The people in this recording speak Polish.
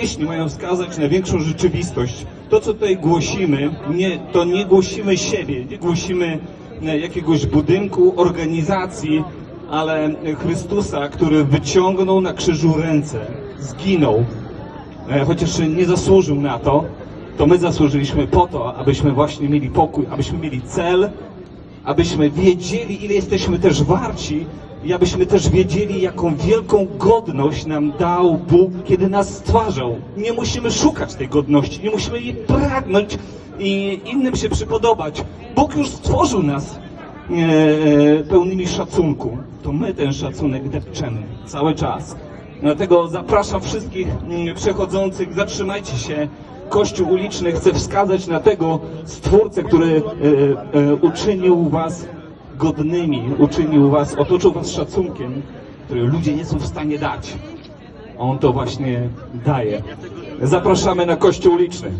pieśni mają wskazać na większą rzeczywistość. To, co tutaj głosimy, nie, to nie głosimy siebie, nie głosimy e, jakiegoś budynku, organizacji, ale Chrystusa, który wyciągnął na krzyżu ręce, zginął, e, chociaż nie zasłużył na to, to my zasłużyliśmy po to, abyśmy właśnie mieli pokój, abyśmy mieli cel, abyśmy wiedzieli, ile jesteśmy też warci i abyśmy też wiedzieli, jaką wielką godność nam dał Bóg, kiedy nas stwarzał. Nie musimy szukać tej godności, nie musimy jej pragnąć i innym się przypodobać. Bóg już stworzył nas e, e, pełnymi szacunku. To my ten szacunek depczemy cały czas. Dlatego zapraszam wszystkich mm, przechodzących, zatrzymajcie się. Kościół uliczny chce wskazać na tego Stwórcę, który e, e, uczynił was godnymi, uczynił was, otoczył was szacunkiem, który ludzie nie są w stanie dać. On to właśnie daje. Zapraszamy na Kościół uliczny.